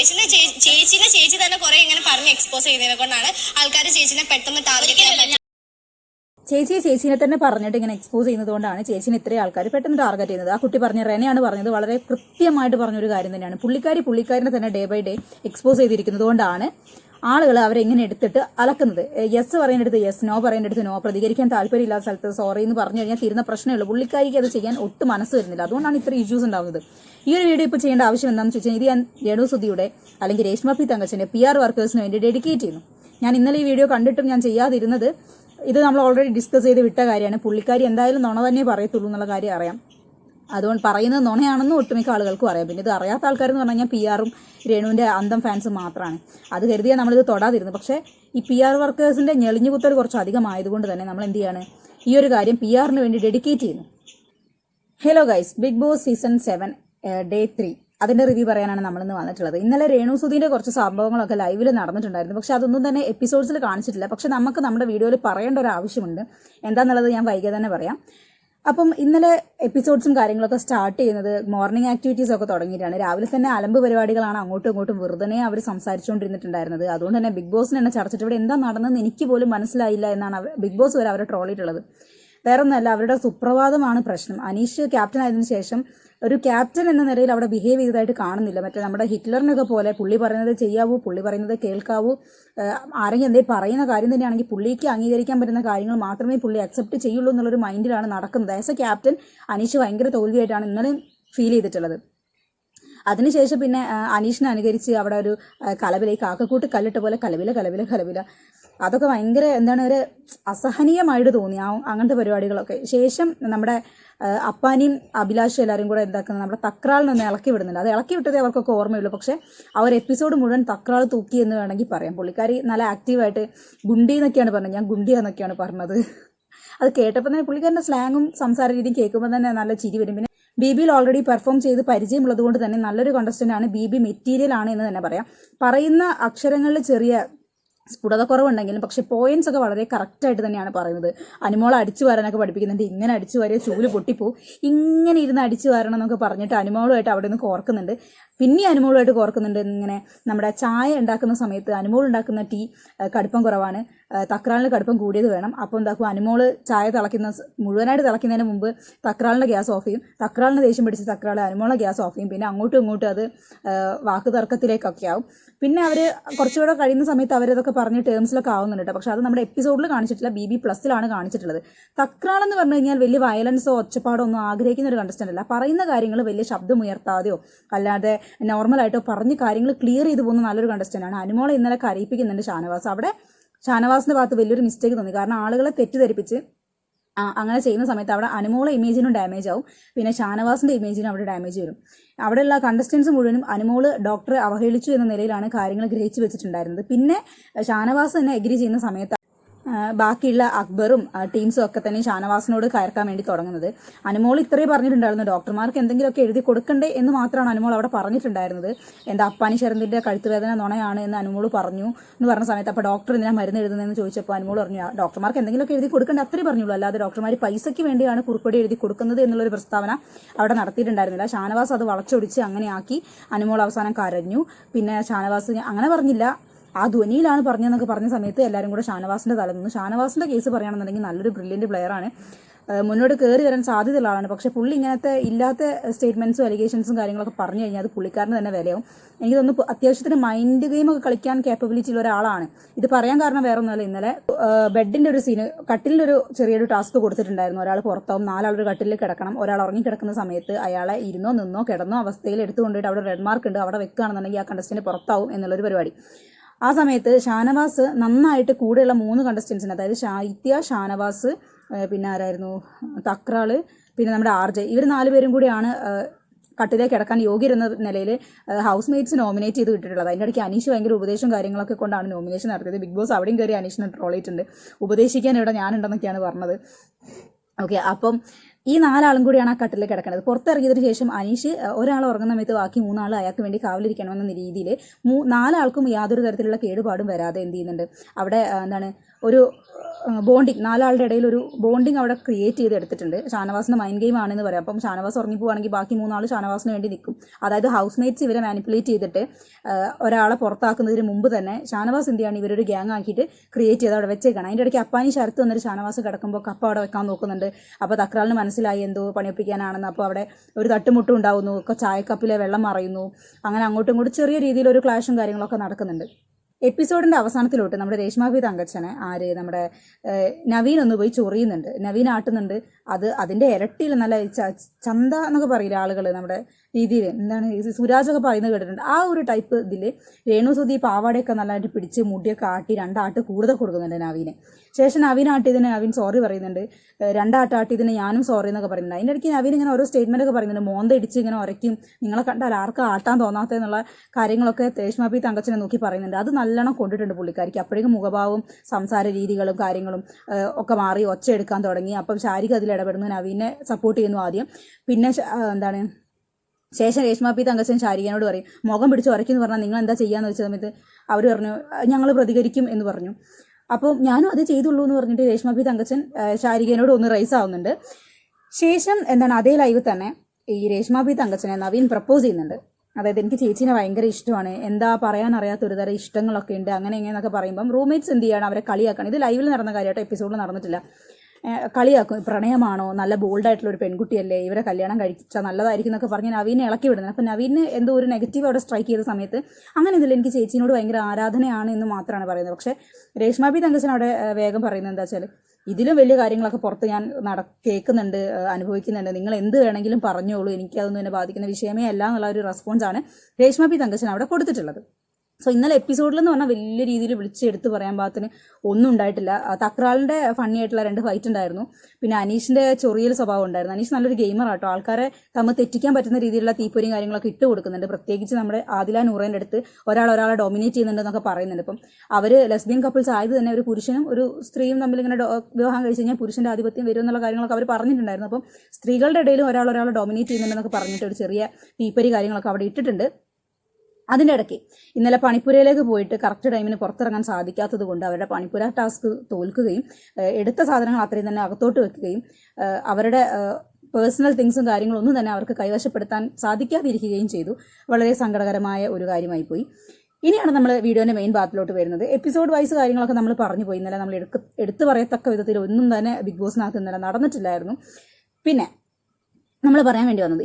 ചേച്ചിനെ ചേച്ചിനെ ചേച്ചി തന്നെ കുറെ ഇങ്ങനെ പറഞ്ഞ് എക്സ്പോസ് ചെയ്യുന്നതിനെ കൊണ്ടാണ് ആൾക്കാർ ചേച്ചിനെ പെട്ടെന്ന് ടാർഗറ്റ് ചെയ്യാൻ ചേച്ചിയെ ചേച്ചീനെ തന്നെ പറഞ്ഞിട്ട് ഇങ്ങനെ എക്സ്പോസ് ചെയ്യുന്നതുകൊണ്ടാണ് ചേച്ചിനെ ഇത്രയും ആൾക്കാർ പെട്ടെന്ന് ടാർഗറ്റ് ചെയ്യുന്നത്. ആ കുട്ടി പറഞ്ഞ റെനയാണ് പറഞ്ഞത് വളരെ കൃത്യമായിട്ട് പറഞ്ഞൊരു കാര്യം തന്നെയാണ്. പുള്ളിക്കാരി പുള്ളിക്കാരനെ തന്നെ ഡേ ബൈ ഡേ എക്സ്പോസ് ചെയ്തിരിക്കുന്നത് കൊണ്ടാണ് ആളുകൾ അവരെങ്ങനെ എടുത്തിട്ട് അലക്കുന്നത്. യെസ് പറയുന്നിടത്ത് യെസ് നോ പറയുന്നിടത്ത് നോ പ്രതികരിക്കാൻ താല്പര്യമില്ലാത്ത സ്ഥലത്ത് സോറി എന്ന് പറഞ്ഞു കഴിഞ്ഞാൽ തീരുന്ന പ്രശ്നമേ ഉള്ളൂ. പുള്ളിക്കാരിക്ക് അത് ചെയ്യാൻ ഒട്ടും മനസ്സ് വരുന്നില്ല. അതുകൊണ്ടാണ് ഇത്ര ഇഷ്യൂസ് ഉണ്ടാകുന്നത് ഈ ഒരു വീഡിയോ ഇപ്പോൾ ചെയ്യേണ്ട ആവശ്യം എന്താണെന്ന് ചോദിച്ചാൽ ഇത് ഞാൻ രേണു സുധിയുടെ അല്ലെങ്കിൽ രേഷ്മ പി തങ്കച്ചന്റെ പി ആർ വർക്കേഴ്സിന് വേണ്ടി ഡെഡിക്കേറ്റ് ചെയ്യുന്നു. ഞാൻ ഇന്നലെ ഈ വീഡിയോ കണ്ടിട്ടും ഞാൻ ചെയ്യാതിരുന്നത് ഇത് നമ്മൾ ഓൾറെഡി ഡിസ്കസ് ചെയ്ത് വിട്ട കാര്യമാണ്. പുള്ളിക്കാരി എന്തായാലും നുണ തന്നെ പറയത്തുള്ളൂ എന്നുള്ള കാര്യം അറിയാം. അതുകൊണ്ട് പറയുന്നത് നുണയാണെന്ന് ഒട്ടുമിക്ക ആളുകൾക്കും അറിയാം. പിന്നെ ഇത് അറിയാത്ത ആൾക്കാരെന്ന് പറഞ്ഞു കഴിഞ്ഞാൽ പി ആറും രേണുവിന്റെ അന്തം ഫാൻസും മാത്രമാണ് അത് കരുതിയാൽ നമ്മളിത് തൊടാതിരുന്നു പക്ഷേ ഈ പി ആർ വർക്കേഴ്സിന്റെ ഞെളിഞ്ഞുകുത്തൽ കുറച്ച് അധികമായതുകൊണ്ട് തന്നെ നമ്മൾ എന്ത് ചെയ്യാണ്? ഈ ഒരു കാര്യം പി ആറിന് വേണ്ടി ഡെഡിക്കേറ്റ് ചെയ്യുന്നു. Hello guys Bigg Boss season seven day three അതിന്റെ റിവ്യൂ പറയാനാണ് നമ്മൾ ഇന്ന് വന്നിട്ടുള്ളത്. ഇന്നലെ രേണു സുധീന്റെ കുറച്ച് സംഭവങ്ങളൊക്കെ ലൈവിൽ നടന്നിട്ടുണ്ടായിരുന്നു. പക്ഷെ അതൊന്നും തന്നെ എപ്പിസോഡ്സിൽ കാണിച്ചിട്ടില്ല. പക്ഷെ നമുക്ക് നമ്മുടെ വീഡിയോയിൽ പറയേണ്ട ഒരു ആവശ്യമുണ്ട്. എന്താണെന്നുള്ളത് ഞാൻ വൈകിയത് തന്നെ പറയാം. അപ്പം ഇന്നലെ എപ്പിസോഡ്സും കാര്യങ്ങളൊക്കെ സ്റ്റാർട്ട് ചെയ്യുന്നത് മോർണിംഗ് ആക്ടിവിറ്റീസ് ഒക്കെ തുടങ്ങിയിട്ടാണ്. രാവിലെ തന്നെ അലമ്പ് പരിപാടികളാണ് അങ്ങോട്ടും ഇങ്ങോട്ടും വെറുതെ അവർ സംസാരിച്ചുകൊണ്ടിരുന്നിട്ടുണ്ടായിരുന്നത്. അതുകൊണ്ട് തന്നെ ബിഗ് ബോസിന് എന്നെ ചർച്ചിട്ട് ഇവിടെ എന്താ നടന്നതെന്ന് എനിക്ക് പോലും മനസ്സിലായില്ല എന്നാണ് ബിഗ് ബോസ് വരെ അവരെ ട്രോളിയിട്ടുള്ളത് വേറെ ഒന്നല്ല അവരുടെ സുപ്രഭാതമാണ് പ്രശ്നം. അനീഷ് ക്യാപ്റ്റൻ ആയതിനു ശേഷം ഒരു ക്യാപ്റ്റൻ എന്ന നിലയിൽ അവിടെ ബിഹേവ് ചെയ്തതായിട്ട് കാണുന്നില്ല. മറ്റേ നമ്മുടെ ഹിറ്റ്ലറിനൊക്കെ പോലെ പുള്ളി പറയുന്നത് ചെയ്യാവൂ പുള്ളി പറയുന്നത് കേൾക്കാവൂ ആരെങ്കിലും എന്തേ പറയുന്ന കാര്യം തന്നെയാണെങ്കിൽ പുള്ളിക്ക് അംഗീകരിക്കാൻ പറ്റുന്ന കാര്യങ്ങൾ മാത്രമേ പുള്ളി അക്സെപ്റ്റ് ചെയ്യുള്ളൂ എന്നുള്ളൊരു മൈൻഡിലാണ് നടക്കുന്നത്. ആസ് എ ക്യാപ്റ്റൻ അനീഷ് ഭയങ്കര തോൽവിയായിട്ടാണ് ഇന്നലെ ഫീൽ ചെയ്തിട്ടുള്ളത്. അതിനുശേഷം പിന്നെ അനീഷിനെ അനുകരിച്ച് അവിടെ ഒരു കലവിലേക്ക് കാക്കക്കൂട്ട് കല്ലിട്ട പോലെ കലവില കലവില കലവില. അതൊക്കെ ഭയങ്കര എന്താണ് ഒരു അസഹനീയമായിട്ട് തോന്നി ആ അങ്ങനത്തെ പരിപാടികളൊക്കെ. ശേഷം നമ്മുടെ അപ്പാനിയും അഭിലാഷും എല്ലാവരും കൂടെ എന്താക്കുന്നത് നമ്മുടെ തക്രാളിൽ നിന്ന് ഇളക്കി വിടുന്നുണ്ട്. അത് ഇളക്കി വിട്ടതേ അവർക്കൊക്കെ ഓർമ്മയുള്ളൂ. പക്ഷേ ആ ഒരു എപ്പിസോഡ് മുഴുവൻ തക്രാൾ തൂക്കി എന്ന് വേണമെങ്കിൽ പറയാം. പുള്ളിക്കാരി നല്ല ആക്റ്റീവായിട്ട് ഗുണ്ടി എന്നൊക്കെയാണ് പറഞ്ഞത്. ഞാൻ ഗുണ്ടി എന്നൊക്കെയാണ് പറഞ്ഞത്. അത് കേട്ടപ്പോൾ തന്നെ പുള്ളിക്കാരന്റെ സ്ലാങ്ങും സംസാര രീതിയും കേൾക്കുമ്പോൾ തന്നെ നല്ല ചിരി വരും. പിന്നെ ബി ബിയിൽ ഓൾറെഡി പെർഫോം ചെയ്ത് പരിചയമുള്ളത് കൊണ്ട് തന്നെ നല്ലൊരു കോണ്ടസ്റ്റന്റ് ആണ് ബി ബി മെറ്റീരിയൽ ആണ് എന്ന് തന്നെ പറയാം. പറയുന്ന അക്ഷരങ്ങളിൽ ചെറിയ സ്ഫുടത കുറവുണ്ടെങ്കിലും പക്ഷെ പോയിന്റ്സ് ഒക്കെ വളരെ കറക്റ്റായിട്ട് തന്നെയാണ് പറയുന്നത്. അനുമോൾ അടിച്ചു വരാനൊക്കെ പഠിപ്പിക്കുന്നുണ്ട്. ഇങ്ങനെ അടിച്ചു വരെ ചൂൽ പൊട്ടിപ്പോവും. ഇങ്ങനെ ഇരുന്ന് അടിച്ചു വരണം എന്നൊക്കെ പറഞ്ഞിട്ട് അനുമോളുമായിട്ട് അവിടെ നിന്ന് കോർക്കുന്നുണ്ട്. പിന്നെ അനുമോളുമായിട്ട് കോർക്കുന്നുണ്ട് ഇങ്ങനെ നമ്മുടെ ചായ ഉണ്ടാക്കുന്ന സമയത്ത് അനുമോൾ ഉണ്ടാക്കുന്ന ടീ കടുപ്പം കുറവാണ്. തക്രാളിന് കടുപ്പം കൂടിയത് വേണം. അപ്പോൾ എന്താക്കും അനുമോൾ ചായ തിളയ്ക്കുന്ന മുഴുവനായിട്ട് തിളയ്ക്കുന്നതിന് മുമ്പ് തക്രാളിന്റെ ഗ്യാസ് ഓഫ് ചെയ്യും. തക്രാളിന് ദേഷ്യം പിടിച്ച് തക്രാൾ അനുമോളെ ഗ്യാസ് ഓഫ് ചെയ്യും. പിന്നെ അങ്ങോട്ടും ഇങ്ങോട്ടും അത് വാക്ക് തർക്കത്തിലേക്കൊക്കെ ആവും. പിന്നെ അവർ കുറച്ചുകൂടെ കഴിയുന്ന സമയത്ത് അവരതൊക്കെ പറഞ്ഞ് ടേംസിലൊക്കെ ആവുന്നുണ്ട് കേട്ടോ പക്ഷെ അത് നമ്മുടെ എപ്പിസോഡിൽ കാണിച്ചിട്ടില്ല. ബി ബി പ്ലസ്സിലാണ് കാണിച്ചിട്ടുള്ളത്. തക്രാൾ എന്ന് പറഞ്ഞു കഴിഞ്ഞാൽ വലിയ വയലൻസോ ഒച്ചപ്പാടോ ഒന്നും ആഗ്രഹിക്കുന്ന ഒരു കണ്ടസ്റ്റന്റ് അല്ല. പറയുന്ന കാര്യങ്ങൾ വലിയ ശബ്ദമുയർത്താതെയോ അല്ലാതെ നോർമലായിട്ടോ പറഞ്ഞ് കാര്യങ്ങൾ ക്ലിയർ ചെയ്തു പോകുന്ന നല്ലൊരു കണ്ടസ്റ്റന്റ് ആണ്. അനുമോളെ ഇന്നലെ കരയിപ്പിക്കുന്നുണ്ട് ഷാനവാസ്. അവിടെ ഷാനവാസിന്റെ ഭാഗത്ത് വലിയൊരു മിസ്റ്റേക്ക് തോന്നി. കാരണം ആളുകളെ തെറ്റിദ്ധരിപ്പിച്ച് അങ്ങനെ ചെയ്യുന്ന സമയത്ത് അവിടെ അനുമോളെ ഇമേജിനും ഡാമേജ് ആവും. പിന്നെ ഷാനവാസിന്റെ ഇമേജിനും അവിടെ ഡാമേജ് വരും. അവിടെയുള്ള കണ്ടസ്റ്റൻസ് മുഴുവനും അനുമോൾ ഡോക്ടറെ അവഹേളിച്ചു എന്ന നിലയിലാണ് കാര്യങ്ങൾ ഗ്രഹിച്ചു വെച്ചിട്ടുണ്ടായിരുന്നത്. പിന്നെ ഷാനവാസ് തന്നെ എഗ്രി ചെയ്യുന്ന സമയത്ത് ബാക്കിയുള്ള അക്ബറും ടീംസും ഒക്കെ തന്നെ ഷാനവാസിനോട് കയർക്കാൻ വേണ്ടി തുടങ്ങുന്നത്. അനുമോൾ ഇത്രയും പറഞ്ഞിട്ടുണ്ടായിരുന്നു. ഡോക്ടർമാർക്ക് എന്തെങ്കിലുമൊക്കെ എഴുതി കൊടുക്കണ്ടേ എന്ന് മാത്രമാണ് അനുമോൾ അവിടെ പറഞ്ഞിട്ടുണ്ടായിരുന്നത്. എന്താ അപ്പാനി ശരന്തിന്റെ കഴുത്തുവേദന നുണയാണ് എന്ന് അനുമോൾ പറഞ്ഞു എന്ന് പറഞ്ഞ സമയത്ത് അപ്പോൾ ഡോക്ടർ എന്തിനാ മരുന്ന് എഴുതുന്നതെന്ന് ചോദിച്ചപ്പോൾ അനുമോൾ പറഞ്ഞു "ആ, ഡോക്ടർമാർക്ക് എന്തെങ്കിലുമൊക്കെ എഴുതി കൊടുക്കണ്ടേ? അത്രേ പറഞ്ഞുള്ളൂ. അല്ലാതെ ഡോക്ടർമാർ പൈസയ്ക്ക് വേണ്ടിയാണ് കുറിപ്പടി എഴുതി കൊടുക്കുന്നത് എന്നുള്ളൊരു പ്രസ്താവന അവിടെ നടത്തിയിട്ടുണ്ടായിരുന്നില്ല. ഷാനവാസ് അത് വളച്ചൊടിച്ച് അങ്ങനെയാക്കി അനുമോൾ അവസാനം കരഞ്ഞു. പിന്നെ ഷാനവാസ് അങ്ങനെ പറഞ്ഞില്ല. ആ ധ്വനിയിലാണ് പറഞ്ഞതെന്നൊക്കെ പറഞ്ഞ സമയത്ത് എല്ലാവരും കൂടെ ഷാനവാസിന്റെ തല നിന്നു ഷാനവാസിന്റെ കേസ് പറയുകയാണെന്നുണ്ടെങ്കിൽ നല്ലൊരു ബ്രില്യന്റ് പ്ലെയർ ആണ്. മുന്നോട്ട് കയറി വരാൻ സാധ്യതയുള്ള ആളാണ്. പക്ഷെ പുള്ളി ഇങ്ങനത്തെ ഇല്ലാത്ത സ്റ്റേറ്റ്മെന്റ്സും അലിഗേഷൻസും കാര്യങ്ങളൊക്കെ പറഞ്ഞു കഴിഞ്ഞാൽ അത് പുള്ളിക്കാരന് തന്നെ വിലയാവും. എനിക്ക് തോന്നുന്നു അത്യാവശ്യത്തിന് മൈൻഡ് ഗെയിമൊക്കെ കളിക്കാൻ കേപ്പബിലിറ്റി ഉള്ള ഒരാളാണ്. ഇത് പറയാൻ കാരണം വേറെ ഒന്നുമല്ല ഇന്നലെ ബെഡിന്റെ ഒരു സീന് കട്ടിലിന്റെ ഒരു ചെറിയൊരു ടാസ്ക് കൊടുത്തിട്ടുണ്ടായിരുന്നു. ഒരാൾ പുറത്താവും നാലാളൊരു കട്ടിലിൽ കിടക്കണം. ഒരാൾ ഉറങ്ങി കിടക്കുന്ന സമയത്ത് അയാളെ ഇരുന്നോ നിന്നോ കിടന്നോ അവസ്ഥയിൽ എടുത്തുകൊണ്ടിട്ട് അവിടെ റെഡ് മാർക്ക് ഉണ്ട്. അവിടെ വെക്കുകയാണെന്നുണ്ടെങ്കിൽ ആ കണ്ടസ്റ്റന്റ് പുറത്താവും എന്നുള്ളൊരു പരിപാടി. ആ സമയത്ത് ഷാനവാസ് നന്നായിട്ട് കൂടെയുള്ള മൂന്ന് കണ്ടസ്റ്റൻസിന് അതായത് ഷാഹിത്യ ഷാനവാസ് പിന്നെ ആരായിരുന്നു? തക്രാൾ പിന്നെ നമ്മുടെ ആർ ജെ. ഇവർ നാലുപേരും കൂടിയാണ് കട്ടിലേക്ക് കിടക്കാൻ യോഗ്യരെന്ന നിലയിൽ ഹൗസ് മേറ്റ്സ് നോമിനേറ്റ് ചെയ്ത് കിട്ടിയിട്ടുള്ളത് അതിന്റെ ഇടയ്ക്ക് അനീഷ് ഭയങ്കര ഉപദേശവും കാര്യങ്ങളൊക്കെ കൊണ്ടാണ് നോമിനേഷൻ നടത്തിയത്. ബിഗ് ബോസ് അവിടെയും കയറി അനീഷിനെ ട്രോൾ ചെയ്തിട്ടുണ്ട്. ഉപദേശിക്കാൻ ഇവിടെ ഞാനുണ്ടെന്നൊക്കെയാണ് പറഞ്ഞത്. ഓക്കെ അപ്പം ഈ നാലാളും കൂടിയാണ് ആ കട്ടിൽ കിടക്കുന്നത്. പുറത്തിറങ്ങിയതിന് ശേഷം അനീഷ് ഒരാൾ ഉറങ്ങുന്ന സമയത്ത് ബാക്കി മൂന്നാൾ അയാൾക്ക് വേണ്ടി കാവലിരിക്കണമെന്ന രീതിയിൽ നാലാൾക്കും യാതൊരു തരത്തിലുള്ള കേടുപാടും വരാതെ എന്ത് ചെയ്യുന്നുണ്ട്? അവിടെ എന്താണ് ഒരു ബോണ്ടിങ് നാലാളുടെ ഇടയിൽ ഒരു ബോണ്ടിങ് അവിടെ ക്രിയേറ്റ് ചെയ്ത് എടുത്തിട്ടുണ്ട്. ഷാനവാസിന്റെ മൈൻഡ് ഗെയിം ആണെന്ന് പറയാം. അപ്പം ഷാനവാസ് ഉറങ്ങിപ്പോവാണെങ്കിൽ ബാക്കി മൂന്നാൾ ഷാനവാസിന് വേണ്ടി നിൽക്കും. അതായത് ഹൗസ് മേറ്റ്സ് ഇവരെ മാനിപ്പുലേറ്റ് ചെയ്തിട്ട് ഒരാളെ പുറത്താക്കുന്നതിന് മുമ്പ് തന്നെ ഷാനവാസ് എന്ത് ചെയ്യാണ്? ഇവരൊരു ഗ്യാങ് ആക്കിയിട്ട് ക്രിയേറ്റ് ചെയ്ത് അവിടെ വെച്ചേക്കണം. അതിന്റെ ഇടയ്ക്ക് അപ്പാനി ശരത്ത് വന്നിട്ട് ഷാനവാസ് കിടക്കുമ്പോൾ കപ്പ അവിടെ വെക്കാൻ നോക്കുന്നുണ്ട്. അപ്പോൾ തക്രാളിന് മനസ്സിലായി എന്തോ പണിയൊപ്പിക്കാനാണെന്ന്. അപ്പോൾ അവിടെ ഒരു തട്ടുമുട്ടും ഉണ്ടാവുന്നു. ചായക്കപ്പിലെ വെള്ളം മറയുന്നു. അങ്ങനെ അങ്ങോട്ടും ഇങ്ങോട്ടും ചെറിയ രീതിയിൽ ഒരു ക്ലാഷും കാര്യങ്ങളൊക്കെ നടക്കുന്നുണ്ട്. എപ്പിസോഡിന്റെ അവസാനത്തിലോട്ട് നമ്മുടെ രേഷ്മാഭി തങ്കച്ചനെ ആര് നമ്മുടെ നവീൻ ഒന്ന് പോയി ചൊറിയുന്നുണ്ട്. നവീൻ ആട്ടുന്നുണ്ട്. അത് അതിന്റെ ഇരട്ടിയിൽ നല്ല ചന്ത എന്നൊക്കെ പറയില്ല ആളുകൾ നമ്മുടെ രീതിയിൽ എന്താണ് സുരാജ് സുരാജൊക്കെ പറയുന്നത് കേട്ടിട്ടുണ്ട്. ആ ഒരു ടൈപ്പ് ഇതിൽ രേണു സുധി പാവാടയൊക്കെ നല്ലതായിട്ട് പിടിച്ച് മുടിയൊക്കെ ആട്ടി രണ്ടാട്ട് കൂടുതൽ കൊടുക്കുന്നുണ്ട് നവീനെ. ശേഷം നവീൻ ആട്ടിയതിന് നവീൻ സോറി പറയുന്നുണ്ട്. രണ്ടാട്ട് ആട്ടിയതിന് ഞാനും സോറി എന്നൊക്കെ പറയുന്നുണ്ട്. അതിന്റെ ഇടയ്ക്ക് നവീൻ ഇങ്ങനെ ഓരോ സ്റ്റേറ്റ്മെന്റ് ഒക്കെ പറയുന്നുണ്ട്. മോന്ത ഇടിച്ച് ഇങ്ങനെ ഉരയ്ക്കും. നിങ്ങളെ കണ്ടാൽ ആർക്കും ആട്ടാൻ തോന്നാത്തതെന്നുള്ള കാര്യങ്ങളൊക്കെ രേഷ്മാഭി തങ്കച്ചനെ നോക്കി പറയുന്നുണ്ട്. അത് നല്ലോണം കൊണ്ടിട്ടുണ്ട് പുള്ളിക്കാരിക്ക്. അപ്പോഴേക്കും മുഖഭാവവും സംസാര രീതികളും കാര്യങ്ങളും ഒക്കെ മാറി ഒച്ച എടുക്കാൻ തുടങ്ങി. അപ്പം ശാരിക അതിൽ ഇടപെടുന്നു. നവീനെ സപ്പോർട്ട് ചെയ്യുന്നു ആദ്യം. പിന്നെ എന്താണ് ശേഷം രേഷ്മാപ്പി തങ്കച്ചൻ ശാരികനോട് പറയും മുഖം പിടിച്ച് ഉരയ്ക്കെന്ന് പറഞ്ഞാൽ നിങ്ങൾ എന്താ ചെയ്യാന്ന് വെച്ച സമയത്ത് അവർ പറഞ്ഞു ഞങ്ങൾ പ്രതികരിക്കും എന്ന് പറഞ്ഞു. അപ്പോൾ ഞാനും അത് ചെയ്തുള്ളൂ എന്ന് പറഞ്ഞിട്ട് രേഷ്മാപ്പി തങ്കച്ചൻ ശാരികനോട് ഒന്ന് റൈസ് ആവുന്നുണ്ട്. ശേഷം എന്താണ് അതേ ലൈവ് തന്നെ ഈ രേഷ്മ പി തങ്കച്ചനെ നവീൻ പ്രപ്പോസ് ചെയ്യുന്നുണ്ട്. അതായത് എനിക്ക് ചേച്ചീനെ ഭയങ്കര ഇഷ്ടമാണ്. എന്താ പറയാൻ അറിയാത്ത ഒരു തരം ഇഷ്ടങ്ങളൊക്കെ ഉണ്ട്. അങ്ങനെ ഇങ്ങനെയൊക്കെ പറയുമ്പം റൂംമേറ്റ്സ് എന്ത് ചെയ്യണം അവരെ കളിയാക്കണം. ഇത് ലൈവിൽ നടന്ന കാര്യമായിട്ട് എപ്പിസോഡിൽ നടന്നിട്ടില്ല. കളിയാക്കും. പ്രണയമാണോ? നല്ല ബോൾഡായിട്ടുള്ള ഒരു പെൺകുട്ടിയല്ലേ? ഇവരെ കല്യാണം കഴിച്ചാൽ നല്ലതായിരിക്കും എന്നൊക്കെ പറഞ്ഞ് നവീനെ ഇളക്കി വിടുന്നത്. അപ്പം നവീന് എന്തോ ഒരു നെഗറ്റീവ് അവിടെ സ്ട്രൈക്ക് ചെയ്ത സമയത്ത് അങ്ങനെ ഇതിൽ എനിക്ക് ചേച്ചീനോട് ഭയങ്കര ആരാധനയാണ് എന്ന് മാത്രമാണ് പറയുന്നത്. പക്ഷേ രേഷ്മ ബി തങ്കച്ചൻ അവിടെ വേഗം പറയുന്നത് എന്താ വെച്ചാൽ ഇതിലും വലിയ കാര്യങ്ങളൊക്കെ പുറത്ത് ഞാൻ നട കേൾക്കുന്നുണ്ട് അനുഭവിക്കുന്നുണ്ട്. നിങ്ങൾ എന്ത് വേണമെങ്കിലും പറഞ്ഞോളൂ. എനിക്കതൊന്നും എന്നെ ബാധിക്കുന്ന വിഷയമേ അല്ല എന്നുള്ള ഒരു റെസ്പോൺസാണ് രേഷ്മ പി തങ്കച്ചൻ അവിടെ കൊടുത്തിട്ടുള്ളത്. സോ ഇന്നലെ എപ്പിസോഡിൽ എന്ന് പറഞ്ഞാൽ വലിയ രീതിയിൽ വിളിച്ച് എടുത്ത് പറയാൻ പാകത്തിന് ഒന്നും ഉണ്ടായിട്ടില്ല. തക്രാളിന്റെ ഫണ്ണി ആയിട്ടുള്ള രണ്ട് ഫൈറ്റ് ഉണ്ടായിരുന്നു. പിന്നെ അനീഷിന്റെ ചൊറിയൽ സ്വഭാവം ഉണ്ടായിരുന്നു. അനീഷ് നല്ലൊരു ഗെയിമർ ആട്ടോ ആൾക്കാരെ തമ്മിൽ തെറ്റിക്കാൻ പറ്റുന്ന രീതിയിലുള്ള തീപ്പൊരിയും കാര്യങ്ങളൊക്കെ ഇട്ട് കൊടുക്കുന്നുണ്ട്. പ്രത്യേകിച്ച് നമ്മുടെ ആദില നൂറേന്റെ അടുത്ത് ഒരാൾ ഒരാളെ ഡോമിനേറ്റ് ചെയ്യുന്നുണ്ടെന്നൊക്കെ പറയുന്നുണ്ട്. ഇപ്പം അവർ ലെസ്ബിയൻ കപ്പിൾസ് ആയത് തന്നെ ഒരു പുരുഷനും ഒരു സ്ത്രീയും തമ്മിൽ ഇങ്ങനെ വിവാഹം കഴിച്ച് കഴിഞ്ഞാൽ പുരുഷന്റെ ആധിപത്യം വരും എന്നുള്ള കാര്യങ്ങളൊക്കെ അവർ പറഞ്ഞിട്ടുണ്ടായിരുന്നു. അപ്പം സ്ത്രീകളുടെ ഇടയിലും ഒരാൾ ഒരാളെ ഡോമിനേറ്റ് ചെയ്യുന്നുണ്ടെന്നൊക്കെ പറഞ്ഞിട്ട് ഒരു ചെറിയ തീപ്പൊരി കാര്യങ്ങളൊക്കെ അവിടെ ഇട്ടിട്ടുണ്ട്. അതിന്റെ ഇടയ്ക്ക് ഇന്നലെ പണിപ്പുരയിലേക്ക് പോയിട്ട് കറക്റ്റ് ടൈമിന് പുറത്തിറങ്ങാൻ സാധിക്കാത്തത് കൊണ്ട് അവരുടെ പണിപ്പുര ടാസ്ക് തോൽക്കുകയും എടുത്ത സാധനങ്ങൾ അത്രയും തന്നെ അകത്തോട്ട് വെക്കുകയും അവരുടെ പേഴ്സണൽ തിങ്സും കാര്യങ്ങളും ഒന്നും തന്നെ അവർക്ക് കൈവശപ്പെടുത്താൻ സാധിക്കാതിരിക്കുകയും ചെയ്തു. വളരെ സങ്കടകരമായ ഒരു കാര്യമായി പോയി. ഇനിയാണ് നമ്മൾ വീഡിയോന്റെ മെയിൻ ഭാഗത്തിലോട്ട് വരുന്നത്. എപ്പിസോഡ് വൈസ് കാര്യങ്ങളൊക്കെ നമ്മൾ പറഞ്ഞു പോയി. ഇന്നലെ നമ്മൾ എടുക്ക എടുത്തു പറയത്തക്ക വിധത്തിൽ ഒന്നും തന്നെ ബിഗ് ബോസിനകത്ത് ഇന്നലെ നടന്നിട്ടില്ലായിരുന്നു. പിന്നെ നമ്മൾ പറയാൻ വേണ്ടി വന്നത്